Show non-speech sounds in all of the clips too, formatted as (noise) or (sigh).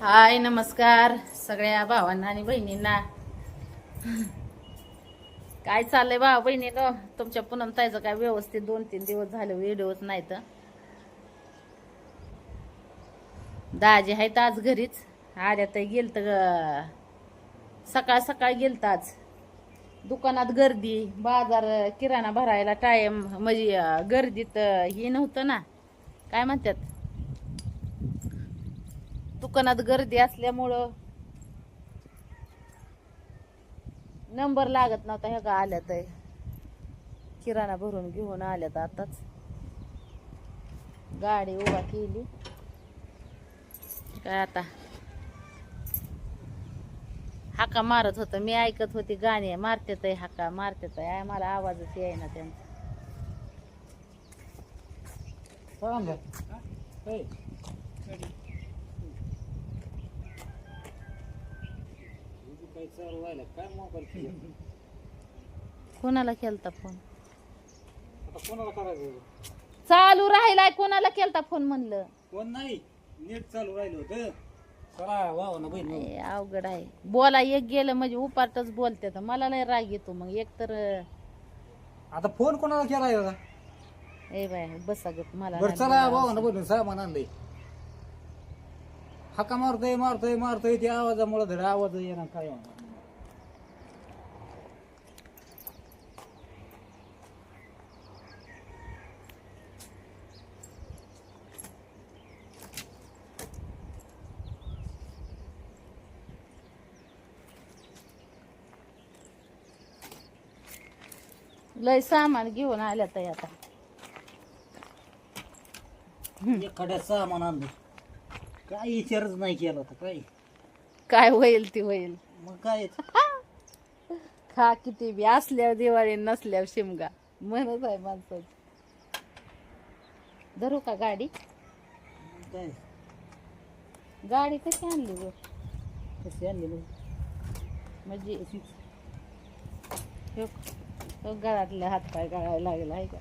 हाय नमस्कार सगळ्या भावांना आणि बहिणींना. काय चाललंय भावा बहिणीनं? तुमच्या पुनम ताईचं काय व्यवस्थित दोन तीन दिवस झाले व्हिडिओच नाही तर. दाजी आहेत आज घरीच. आल्या तर गेल तर सकाळ सकाळ गेलत आज. दुकानात गर्दी बाजार किराणा भरायला टाइम म्हणजे गर्दीत हे नव्हतं ना. काय म्हणतात? दुकानात गर्दी असल्यामुळं नंबर लागत नव्हता ह्या का आल्या तर किराणा भरून घेऊन आल्यात आताच. गाडी उभा केली. काय आता? हाका मारत होतं. मी ऐकत होती गाणी मारतेत आहे हाका मारतेत आहे मला आवाजच येईना त्यांचा कोणाला केलता फोन? कोणाला करायचं? चालू राहिलाय कोणाला केलता फोन म्हणलं? कोण नाही. नेट चालू राहिलं होतं. चला वाव ना बहीण ए, अवघड आहे. बोला एक गेलं म्हणजे उपाटच बोलते तर मला लय राग येतो मग. एक तर आता फोन कोणाला केला ए बाय बसा गप मला बरं नाही चला बोलावं. वाव ना बहीण सामान आणलंय. हाका मारतोय मारतोय मारतोय त्या आवाजामुळे धड आवाज येणार काय होणार लय सामान घेऊन आल्या आता. एखाद्या सामान आणलं. काय विचारच नाही केला होता काय काय होईल ती होईल. मग काय? (laughs) खा किती बी असल्यावर दिवाळी नसल्यावर शिमगा. म्हणत आहे माणसाची. धरू का गाडी? काय? गाडी कशी आणली ग? कशी आणली मग? म्हणजे ह्यो- ह्यो गळातले हात पाय गळायला लागला आहे का?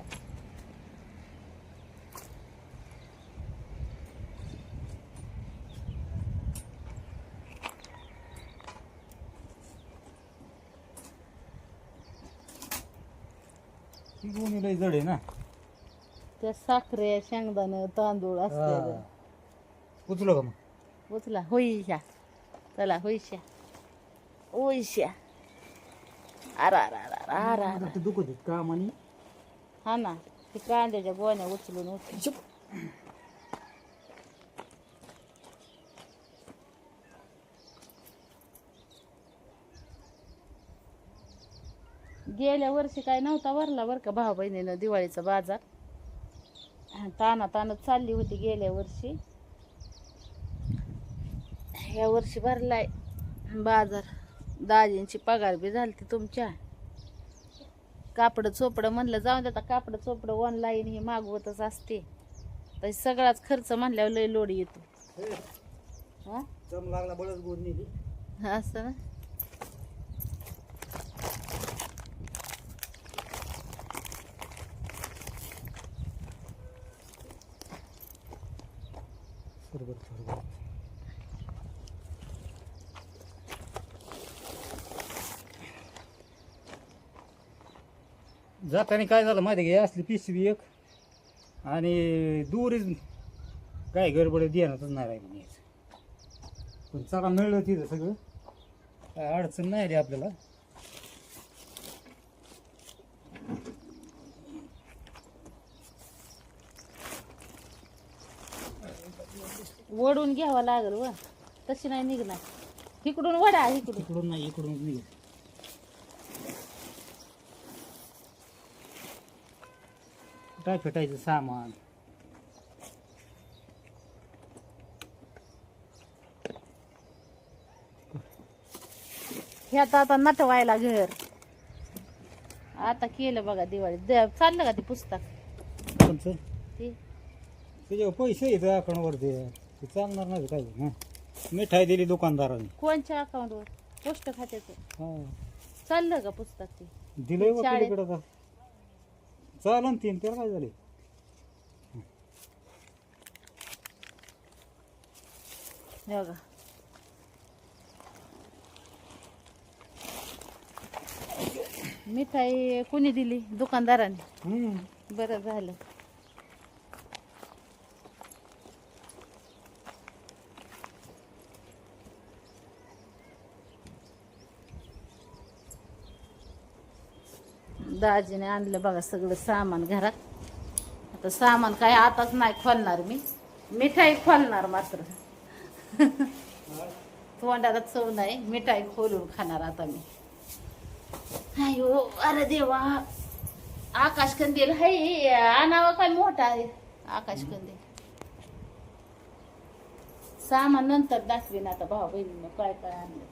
ती गोणी लय जड आहे ना. त्या साखरे शेंगदाणं तांदूळ असते हा. उचलो का मग? उचला होईशा चला होईशा ओईशा अरा अरा अरा अरा अरा ते दुखत आहेत काम आणि हा ना ते कांद्याच्या गोण्या उचलून उचलून गेल्या वर्षी काय नव्हता भरला बरं का भाऊ बहिणीनं दिवाळीचा बाजार. ताना तानत चालली होती गेल्या वर्षी. या वर्षी भरलाय. बाजार. दाजींची पगार बी झाली तुमच्या. कापड चोपडं म्हणलं जाऊन देता कापड चोपडं ऑनलाईन हे मागवतच असते. तर सगळाच खर्च म्हणल्यावर लय लोड येतो. हा. असं ना? जाताना काय झालं माहिती आहे का? असली पिशवी एक आणि दूरच काय गडबड देणारच नाही म्हणे पण चला मिळलं तिथं सगळं. काय अडचण नाही रे आपल्याला. वडून घ्यावा लागल व. तशी नाही निघणार. इकडून वडा इकडून. इकडून नाही इकडून निघेल काय फेटायचं सामान? ह्यात आता नटवायला घर. आता केलं बघा दिवाळी द- चाललं का ते पुस्तक? कोणचं? ते? त्याच्यावर पैसे येतं अकाउंटवर ते. ते चालणार नाही काय हां. मिठाई दिली दुकानदाराने. कोणच्या अकाउंटवर पोस्ट खात्याचं. हां. चाललं का पुस्तक ते? दिलंय शाळेत- वकिलीकडं का? चालन तीन त्याला काय झाले हे बघा. मिठाई कोणी दिली? दुकानदाराने. बरं झालं. दाजीने आणलं बघा सगळं सामान घरात. आता सामान काय आताच नाही खोलणार मी. मिठाई खोलणार मात्र. तोंडाला चव नाही मिठाई खोलून खाणार आता मी. अयो अरे देवा. आकाश कंदील हाय आणावा काय मोठा आहे? आकाश कंदील. सामान नंतर दाखवीन आता भाऊ बहिणीनं काय काय आणलं.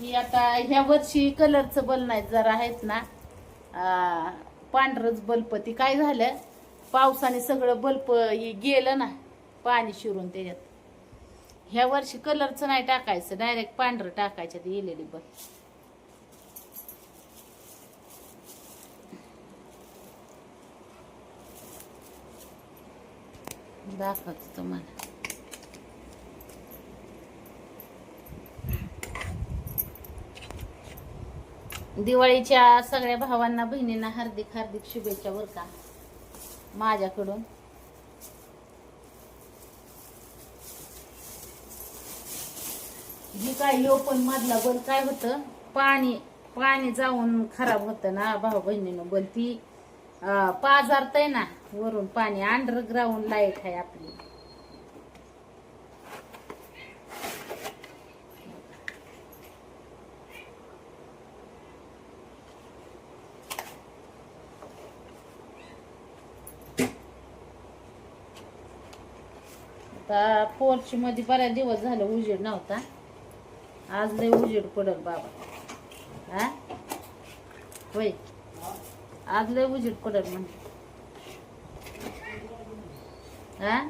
की आता ह्या वर्षी कलरचं बल नाही जरा आहेत ना. पांढरंच बलपती बल्ब ती काय झालं? पावसाने सगळं बल्ब गेलं ना पाणी शिरून त्याच्यात. ह्या वर्षी कलरचं नाही टाकायचं डायरेक्ट पांढरं टाकायचं ते इलेली बल्ब दाखवते तुम्हाला. दिवाळीच्या सगळ्या भावांना बहिणींना हार्दिक हार्दिक शुभेच्छा बर का. माझ्याकडून. हे काय ओपन मधला बल काय होतं? पाणी पाणी जाऊन खराब होतं ना भाऊ बहिणीनं बल ती पाजारत आहे ना वरून पाणी अंडरग्राऊंड लाइट आहे आपली. आता पोर्च मध्ये बऱ्याच दिवस झालं उजेड नव्हता. आज लय उजेड पडल बाबा. हा? होय. आज लय उजेड पडल म्हणजे हा?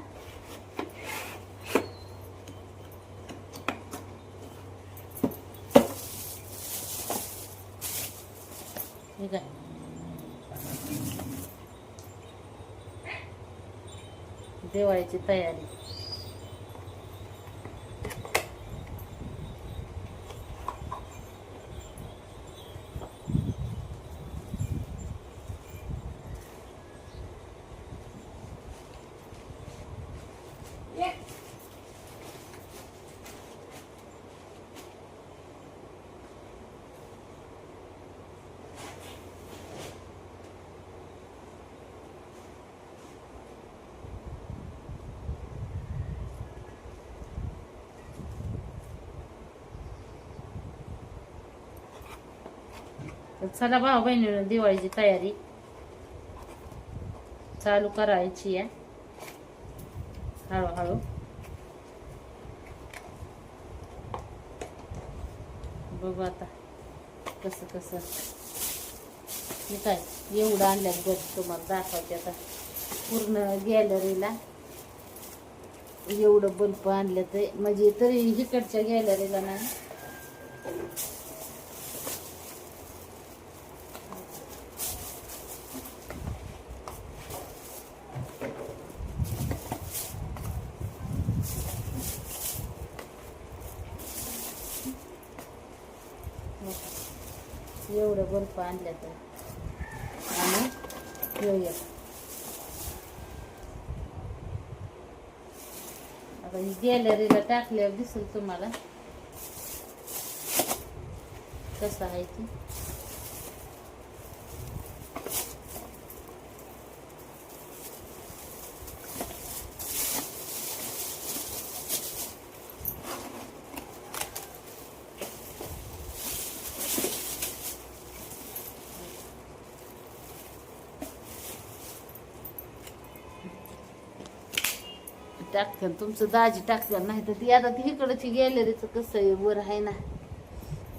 ठीक आहे दिवाळीची तयारी. तर चला भाऊ बहिणीनं दिवाळीची तयारी चालू करायची आहे. हळूहळू. बघू आता कसं कसं. हे काय एवढं आणल्यात बघ तुम्हाला दाखवते आता. पूर्ण गॅलरीला एवढं बल्ब आणलं तर म्हणजे तरी इकडच्या गॅलरीला नाही. एवढं बर्फ आणलं तर. आणि ह्यो आता ही गॅलरीला टाकल्यावर दिसेल तुम्हाला. कसं आहे ती? टाकते तुमचं दाजी टाकते नाही तर ती आता ती इकडची गॅलरीचं कसं आहे वर आहे ना.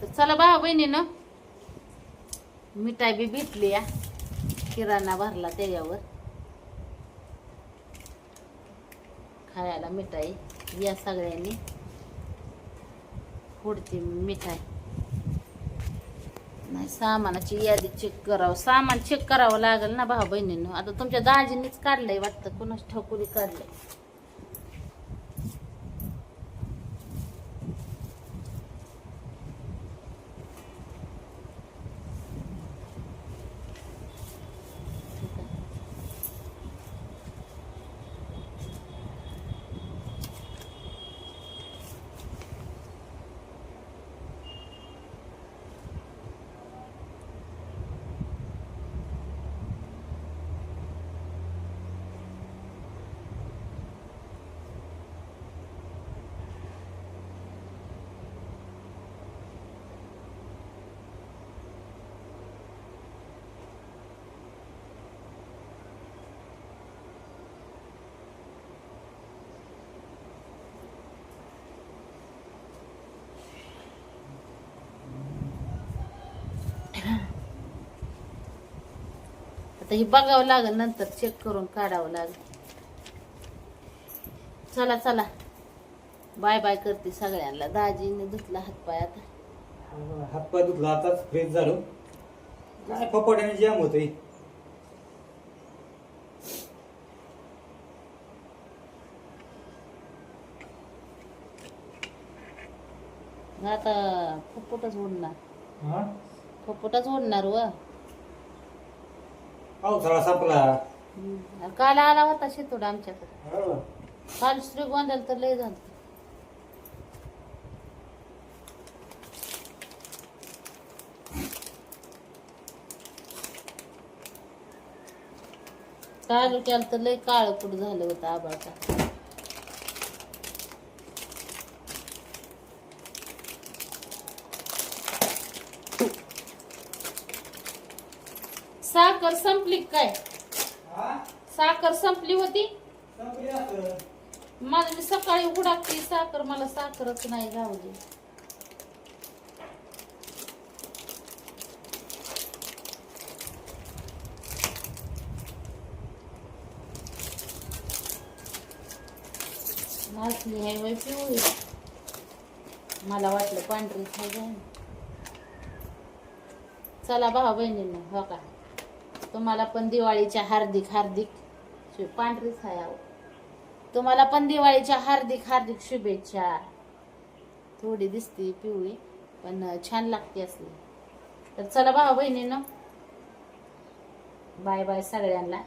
तर चला भाऊ बहिणीनं मिठाई बी भेटली या किराणा भरला त्याच्यावर. खायला मिठाई या सगळ्यांनी. पुढची मिठाई. नाही सामानाची यादी चेक करावं. सामान चेक करावं लागेल ना भाऊ बहिणीनं. आता तुमच्या दाजींनीच काढलंय वाटतं कुणाच ठकुरी काढलंय. आता ही बघावं लागेल नंतर चेक करून काढावं लागेल. चला चला. बाय बाय करते सगळ्यांना. दाजीने धुतला हातपाय आता. हातपाय धुतला आताच फ्रेश झालो. काय पपाट्याने जाम होतोय. आता फुप्फुटच ओढणार हा? फुप्फुटच ओढणार व. पावसाळा संपला हम्म. काल आला होता शेतोड आमच्याकडे हो. काल श्रीगोंद्याला तर लय झालं तालुक्याला तर लय काळ कुठ झालं होतं आबाचा साखर संपली काय? साखर संपली होती. माझं मी सकाळी उडाकते साखर मला साखरच नाही गावली नाचणी आहे वय पिवळी. मला वाटलं पांढरी खाय चला भाऊ बहिणींनो हो का? तुम्हाला पण दिवाळीच्या हार्दिक हार्दिक पांढरीच आहे अहो. तुम्हाला पण दिवाळीच्या हार्दिक हार्दिक शुभेच्छा. थोडी दिसते पिवळी पण छान लागते असली. तर चला भाऊ बहिणीनं. बाय बाय सगळ्यांना.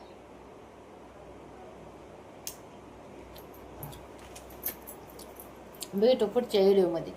भेटू पुढच्या व्हिडिओमध्ये